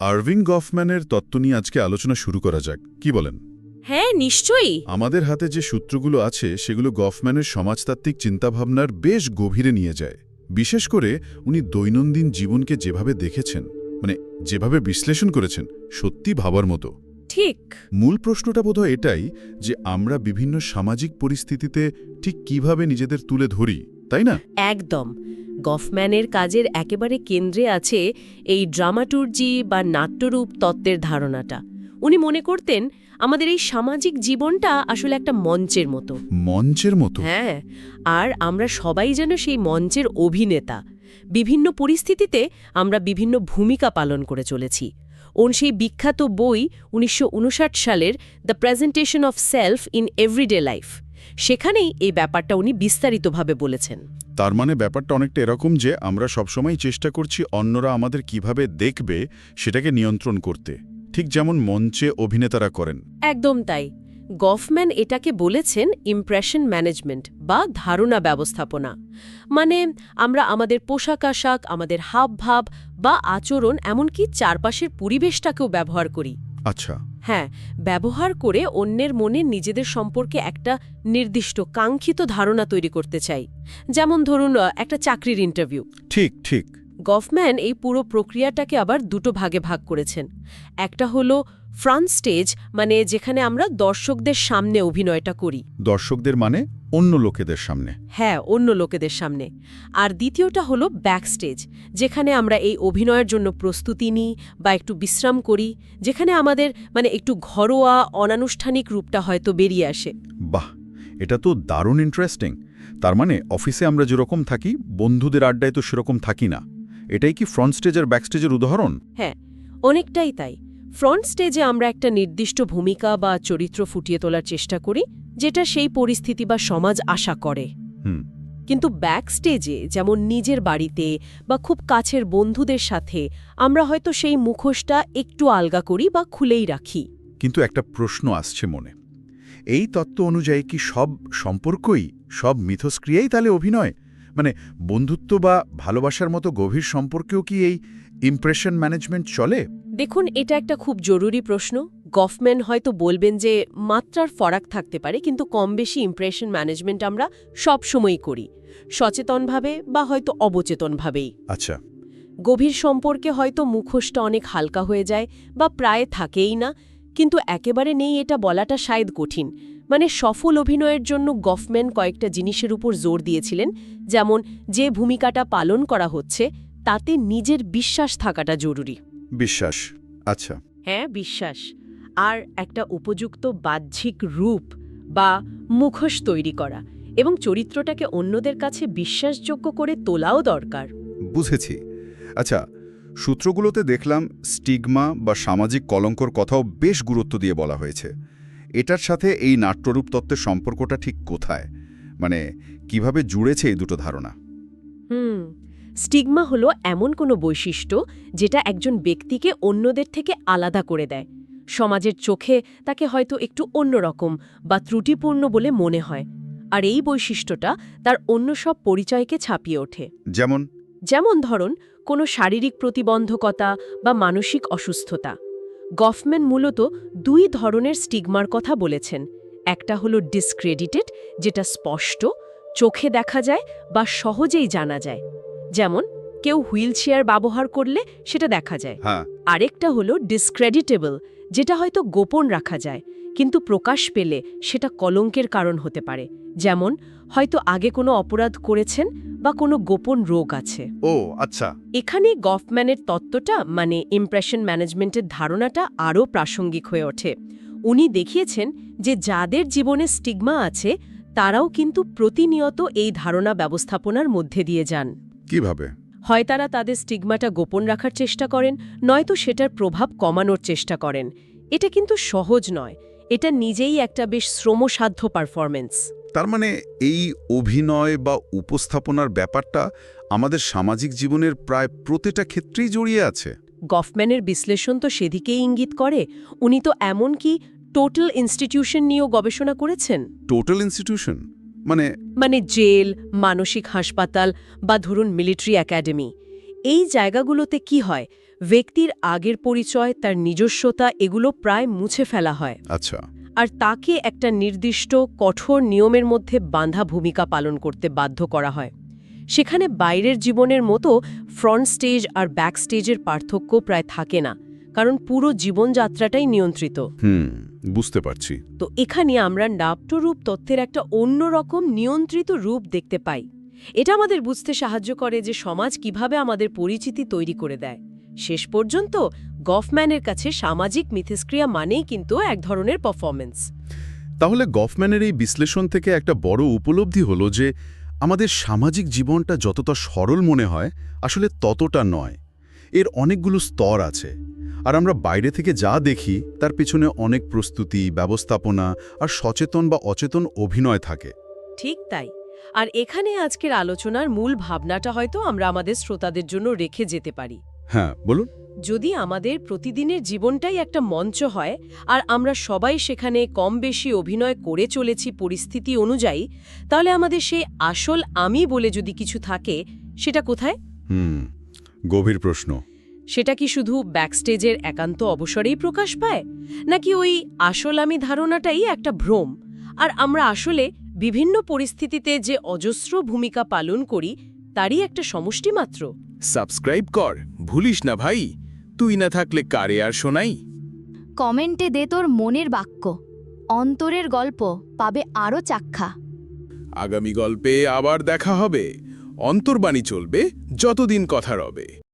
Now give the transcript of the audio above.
Irving গফম্যানের তত্ত্ব নিয়ে আজকে আলোচনা শুরু করা যাক। কি বলেন? হ্যাঁ নিশ্চয়ই। আমাদের হাতে যে সূত্রগুলো আছে সেগুলো গফম্যানের সমাজতাত্ত্বিক চিন্তাভাবনার বেশ গভীরে নিয়ে যায়। বিশেষ করে উনি দৈনন্দিন জীবনকে যেভাবে দেখেছেন মানে যেভাবে বিশ্লেষণ করেছেন সত্যি ভাবার মতো। ঠিক। মূল প্রশ্নটা বোধহয় এটাই যে আমরা বিভিন্ন সামাজিক পরিস্থিতিতে ঠিক কীভাবে নিজেদের তুলে ধরি তাই না? একদম। গফম্যানের কাজের একেবারে কেন্দ্রে আছে এই ড্রামাটুর্জি বা নাট্যরূপ তত্ত্বের ধারণাটা। উনি মনে করতেন আমাদের এই সামাজিক জীবনটা আসলে একটা মঞ্চের মতো। মঞ্চের মতো? হ্যাঁ আর আমরা সবাই যেন সেই মঞ্চের অভিনেতা। বিভিন্ন পরিস্থিতিতে আমরা বিভিন্ন ভূমিকা পালন করে চলেছি। ওন সেই বিখ্যাত বই উনিশশো উনষাট সালের the presentation of self in everyday life সেখানেই এই ব্যাপারটা উনি বিস্তারিতভাবে বলেছেন। তার মানে ব্যাপারটা অনেকটা এরকম যে আমরা সবসময় চেষ্টা করছি অন্যরা আমাদের কীভাবে দেখবে সেটাকে নিয়ন্ত্রণ করতে। ঠিক যেমন মঞ্চে অভিনেতারা করেন। একদম তাই। গফম্যান এটাকে বলেছেন ইমপ্রেশন ম্যানেজমেন্ট বা ধারণা ব্যবস্থাপনা। মানে আমরা আমাদের পোশাক আশাক আমাদের হাবভাব বা আচরণ এমনকি চারপাশের পরিবেশটাকেও ব্যবহার করি। আচ্ছা। হ্যাঁ ব্যবহার করে অন্যের মনে নিজেদের সম্পর্কে একটা নির্দিষ্ট কাঙ্ক্ষিত ধারণা তৈরি করতে চাই। যেমন ধরুন একটা চাকরির ইন্টারভিউ ঠিক ঠিক। গফম্যান এই পুরো প্রক্রিয়াটাকে আবার দুটো ভাগে ভাগ করেছেন। একটা হলো ফ্রন্ট স্টেজ মানে যেখানে আমরা দর্শকদের সামনে অভিনয়টা করি। দর্শকদের মানে? অন্য লোকেদের সামনে। হ্যাঁ অন্য লোকেদের সামনে। আর দ্বিতীয়টা হলো ব্যাক স্টেজ যেখানে আমরা এই অভিনয়ের জন্য প্রস্তুতি নিই বা একটু বিশ্রাম করি যেখানে আমাদের মানে একটু ঘরোয়া অনানুষ্ঠানিক রূপটা হয়তো বেরিয়ে আসে। বাহ! এটা তো দারুণ ইন্টারেস্টিং তার মানে অফিসে আমরা যেরকম থাকি বন্ধুদের আড্ডায় তো সেরকম থাকি না। এটাই কি ফ্রন্ট স্টেজ আর ব্যাক স্টেজের উদাহরণ? হ্যাঁ অনেকটাই তাই। ফ্রন্ট স্টেজে আমরা একটা নির্দিষ্ট ভূমিকা বা চরিত্র ফুটিয়ে তোলার চেষ্টা করি যেটা সেই পরিস্থিতি বা সমাজ আশা করে। কিন্তু ব্যাক স্টেজে যেমন নিজের বাড়িতে বা খুব কাছের বন্ধুদের সাথে আমরা হয়তো সেই মুখোশটা একটু আলগা করি বা খুলেই রাখি। কিন্তু একটা প্রশ্ন আসছে মনে। এই তত্ত্ব অনুযায়ী কি সব সম্পর্কই সব মিথস্ক্রিয়াই তাহলে অভিনয়? মানে বন্ধুত্ব বা ভালোবাসার মতো গভীর সম্পর্কেও কি এই ইমপ্রেশন ম্যানেজমেন্ট চলে? দেখুন এটা একটা খুব জরুরি প্রশ্ন। গভর্নমেন্ট হয়তো বলবেন যে মাত্রার ফরাক থাকতে পারে কিন্তু কম বেশি ইমপ্রেশন ম্যানেজমেন্ট আমরা সব সময়ই করি সচেতনভাবে বা হয়তো অবচেতনভাবেই। আচ্ছা। গভীর সম্পর্কে হয়তো মুখোশটা অনেক হালকা হয়ে যায় বা প্রায় থাকেই না কিন্তু একেবারে নেই এটা বলাটা শায়দ কঠিন। মানে সফল অভিনয়ের জন্য গভর্নমেন্ট কয়েকটা জিনিসের উপর জোর দিয়েছিলেন যেমন যে ভূমিকাটা পালন করা হচ্ছে তাতে নিজের বিশ্বাস থাকাটা জরুরি। বিশ্বাস আচ্ছা। হ্যাঁ বিশ্বাস। আর একটা উপযুক্ত বাহ্যিক রূপ বা মুখোশ তৈরি করা এবং চরিত্রটাকে অন্যদের কাছে বিশ্বাসযোগ্য করে তোলাও দরকার। বুঝেছি। আচ্ছা সূত্রগুলোতে দেখলাম স্টিগমা বা সামাজিক কলঙ্কর কথাও বেশ গুরুত্ব দিয়ে বলা হয়েছে। এটার সাথে এই নাট্যরূপ তত্ত্বের সম্পর্কটা ঠিক কোথায়? মানে কীভাবে জুড়েছে এই দুটো ধারণা? হুম স্টিগমা হলো এমন কোনো বৈশিষ্ট্য যেটা একজন ব্যক্তিকে অন্যদের থেকে আলাদা করে দেয়। সমাজের চোখে তাকে হয়তো একটু অন্যরকম বা ত্রুটিপূর্ণ বলে মনে হয়। আর এই বৈশিষ্ট্যটা তার অন্য সব পরিচয়কে ছাপিয়ে ওঠে। যেমন? যেমন ধরুন কোনো শারীরিক প্রতিবন্ধকতা বা মানসিক অসুস্থতা। গফম্যান মূলত দুই ধরনের স্টিগমার কথা বলেছেন। একটা হলো ডিসক্রেডিটেড যেটা স্পষ্ট চোখে দেখা যায় বা সহজেই জানা যায়। যেমন কেউ হুইল চেয়ার ব্যবহার করলে সেটা দেখা যায়। হ্যাঁ। আরেকটা হলো ডিসক্রেডিটেবল যেটা হয়তো গোপন রাখা যায় কিন্তু প্রকাশ পেলে সেটা কলঙ্কের কারণ হতে পারে। যেমন হয়তো আগে কোনো অপরাধ করেছেন বা কোনো গোপন রোগ আছে। ও আচ্ছা। এখানে গফম্যানের তত্ত্বটা মানে ইমপ্রেশন ম্যানেজমেন্টের ধারণাটা আরও প্রাসঙ্গিক হয়ে ওঠে। উনি দেখিয়েছেন যে যাদের জীবনে স্টিগমা আছে তারাও কিন্তু প্রতিনিয়ত এই ধারণা ব্যবস্থাপনার মধ্যে দিয়ে যান। কীভাবে? হয় তারা তাদের স্টিগমাটা গোপন রাখার চেষ্টা করেন নয়তো সেটার প্রভাব কমানোর চেষ্টা করেন। এটা কিন্তু সহজ নয়। এটা নিজেই একটা বেশ শ্রমসাধ্য পারফরমেন্স তার মানে এই অভিনয় বা উপস্থাপনার ব্যাপারটা আমাদের সামাজিক জীবনের প্রায় প্রতিটা ক্ষেত্রেই জড়িয়ে আছে। গফম্যানের বিশ্লেষণ তো সেদিকেই ইঙ্গিত করে। উনি তো এমনকি টোটাল ইনস্টিটিউশন নিয়েও গবেষণা করেছেন। টোটাল ইনস্টিটিউশন মানে মানে জেল মানসিক হাসপাতাল বা ধরুন মিলিটারি একাডেমি। এই জায়গাগুলোতে কি হয়? ব্যক্তির আগের পরিচয় তার নিজস্বতা এগুলো প্রায় মুছে ফেলা হয়। আচ্ছা। আর তাকে একটা নির্দিষ্ট কঠোর নিয়মের মধ্যে বাঁধা ভূমিকা পালন করতে বাধ্য করা হয়। সেখানে বাইরের জীবনের মতো ফ্রন্ট স্টেজ আর ব্যাক স্টেজের পার্থক্য প্রায় থাকে না। কারণ পুরো জীবনযাত্রাটাই নিয়ন্ত্রিত। হুম বুঝতে পারছি। তো এখানে আমরা নাট্যরূপ তত্ত্বের একটা অন্যরকম নিয়ন্ত্রিত রূপ দেখতে পাই। এটা আমাদের বুঝতে সাহায্য করে যে সমাজ কীভাবে আমাদের পরিচিতি তৈরি করে দেয়। শেষ পর্যন্ত গফম্যানের কাছে সামাজিক মিথস্ক্রিয়া মানেই কিন্তু এক ধরনের পারফরমেন্স তাহলে গফম্যানের এই বিশ্লেষণ থেকে একটা বড় উপলব্ধি হলো যে আমাদের সামাজিক জীবনটা যতটা সরল মনে হয় আসলে ততটা নয়। এর অনেকগুলো স্তর আছে। আর আমরা বাইরে থেকে যা দেখি তার পেছনে অনেক প্রস্তুতি ব্যবস্থাপনা আর সচেতন বা অচেতন অভিনয় থাকে। ঠিক তাই। আর এখানে আজকের আলোচনার মূল ভাবনাটা হয়তো আমরা আমাদের শ্রোতাদের জন্য রেখে যেতে পারি। হ্যাঁ বলুন। যদি আমাদের প্রতিদিনের জীবনটাই একটা মঞ্চ হয় আর আমরা সবাই সেখানে কম বেশি অভিনয় করে চলেছি পরিস্থিতি অনুযায়ী তাহলে আমাদের সেই আসল আমি বলে যদি কিছু থাকে সেটা কোথায়? হুম। গভীর প্রশ্ন। সেটা কি শুধু ব্যাকস্টেজের একান্ত অবসরেই প্রকাশ পায়? নাকি ওই আসল আমি ধারণাটাই একটা ভ্রম? আর আমরা আসলে বিভিন্ন পরিস্থিতিতে যে অজস্র ভূমিকা পালন করি তারই একটা সমষ্টি মাত্র। সাবস্ক্রাইব কর ভুলিস না ভাই। তুই না থাকলে কারে আর শোনাই? কমেন্টে দে তোর মনের বাক্য। অন্তরের গল্প পাবে আরও চাক্ষা আগামী গল্পে আবার দেখা হবে। অন্তর্বাণী চলবে যতদিন কথা রবে।